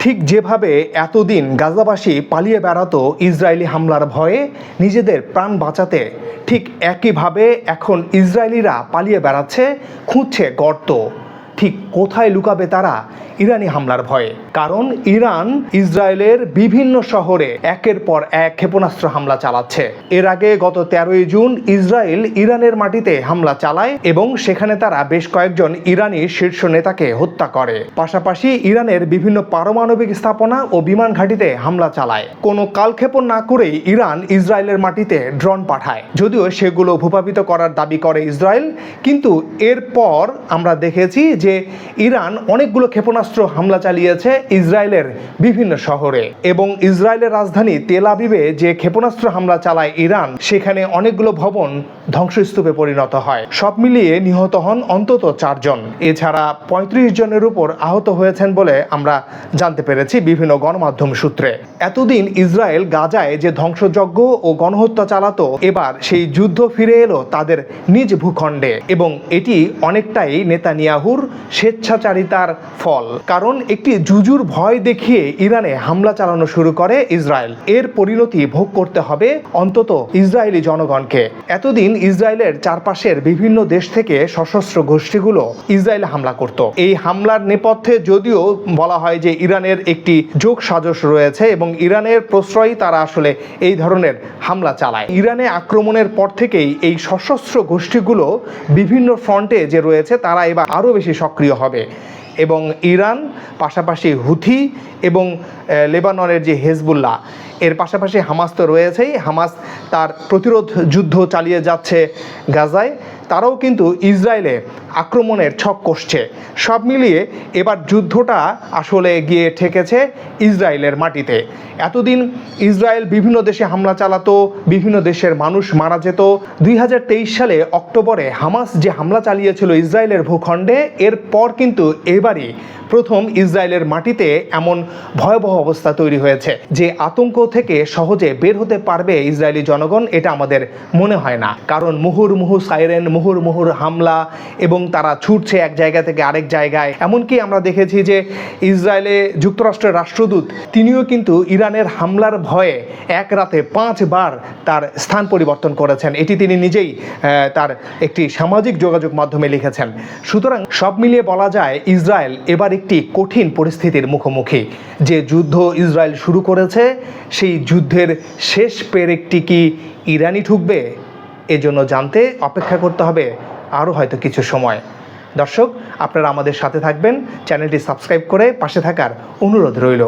ঠিক যেভাবে এতদিন গাজাবাসী পালিয়ে বেড়াতো ইসরায়েলি হামলার ভয়ে, নিজেদের প্রাণ বাঁচাতে, ঠিক একইভাবে এখন ইসরায়েলিরা পালিয়ে বেড়াচ্ছে, খুঁজছে গর্ত। ঠিক কোথায় লুকাবে তারা ইরানি হামলার ভয়ে। কারণ ইরান ইসরায়েলের বিভিন্ন শহরে একের পর এক ক্ষেপণাস্ত্র হামলা চালাচ্ছে। এর আগে গত তেরোই জুন ইসরায়েল ইরানের মাটিতে হামলা চালায় এবং সেখানে তারা বেশ কয়েকজন ইরানি শীর্ষ নেতাকে হত্যা করে। পাশাপাশি ইরানের বিভিন্ন পারমাণবিক স্থাপনা ও বিমান ঘাঁটিতে হামলা চালায়। কোনো কালক্ষেপণ না করেই ইরান ইসরায়েলের মাটিতে ড্রোন পাঠায়। যদিও সেগুলো ভূপাপিত করার দাবি করে ইসরায়েল, কিন্তু এরপর আমরা দেখেছি যে ইরান অনেকগুলো ক্ষেপণাস্ত্র হামলা চালিয়েছে ইসরায়েলের বিভিন্ন শহরে। এবং ইসরায়েলের রাজধানী তেল আবিবে যে ক্ষেপণাস্ত্র হামলা চালায় ইরান, সেখানে অনেকগুলো ভবন ধ্বংসস্তূপে পরিণত হয়। সব মিলিয়ে নিহত হন অন্তত চারজন। এছাড়া পঁয়ত্রিশ জনের উপর আহত হয়েছেন বলে আমরা জানতে পেরেছি বিভিন্ন গণমাধ্যম সূত্রে। এতদিন ইসরায়েল গাজায় যে ধ্বংসযজ্ঞ ও গণহত্যা চালাতো, এবার সেই যুদ্ধ ফিরে এলো তাদের নিজ ভূখণ্ডে এবং এটি অনেকটাই নেতানিয়াহুর স্বেচ্ছাচারিতার ফল। কারণ একটি জুজুর ভয় দেখিয়ে ইরানে হামলা চালানো শুরু করে ইসরায়েল। এর পরিণতি ভোগ করতে হবে অন্তত ইসরায়েলি জনগণকে। এতদিন ইসরায়েলের চারপাশের বিভিন্ন দেশ থেকে সশস্ত্র গোষ্ঠীগুলো ইসরায়েলে হামলা করত। এই হামলার নেপথ্যে যদিও বলা হয় যে ইরানের একটি যোগ সাজস রয়েছে এবং ইরানের প্রশ্রয়ই তারা আসলে এই ধরনের হামলা চালায়। ইরানে আক্রমণের পর থেকেই এই সশস্ত্র গোষ্ঠীগুলো বিভিন্ন ফ্রন্টে যে রয়েছে তারা এবার আরও বেশি সক্রিয় হবে। এবং ইরান, পাশাপাশি হুথি এবং লেবাননের যে হেজবুল্লাহ। এর পাশাপাশি হামাস তো রয়েছেই। হামাস তার প্রতিরোধ যুদ্ধ চালিয়ে যাচ্ছে গাজায়। তারাও কিন্তু ইসরায়েলে আক্রমণের ছক কষছে। সব মিলিয়ে এবার যুদ্ধটা আসলে গিয়ে ঠেকেছে ইসরায়েলের মাটিতে। এতদিন ইসরায়েল বিভিন্ন দেশে হামলা চালাতো, বিভিন্ন দেশের মানুষ মারা যেত। দুই হাজার তেইশ সালে অক্টোবরে হামাস যে হামলা চালিয়েছিল ইসরায়েলের ভূখণ্ডে এরপর কিন্তু এবারই প্রথম ইসরায়েলের মাটিতে এমন ভয়াবহ অবস্থা তৈরি হয়েছে, যে আতঙ্ক থেকে সহজে বের হতে পারবে ইসরায়েলি জনগণ, এটা আমাদের মনে হয় না। কারণ মুহুর মুহুর্মুহু সাইরেন, মুহুর্মুহুর হামলা এবং তারা ছুটছে এক জায়গা থেকে আরেক জায়গায়। এমনকি আমরা দেখেছি যে ইসরায়েলে যুক্তরাষ্ট্রের রাষ্ট্রদূত, তিনিও কিন্তু ইরানের হামলার ভয়ে এক রাতে পাঁচবার তার স্থান পরিবর্তন করেছেন। এটি তিনি নিজেই তার একটি সামাজিক যোগাযোগ মাধ্যমে লিখেছেন। সুতরাং সব মিলিয়ে বলা যায়, ইসরায়েল এবার একটি কঠিন পরিস্থিতির মুখোমুখি। যে যুদ্ধ ইসরায়েল শুরু করেছে, সেই যুদ্ধের শেষ পেরেকটি কি ইরানি ঠুকবে? এজন্য জানতে অপেক্ষা করতে হবে আরও হয়তো কিছু সময়। দর্শক, আপনারা আমাদের সাথে থাকবেন। চ্যানেলটি সাবস্ক্রাইব করে পাশে থাকার অনুরোধ রইল।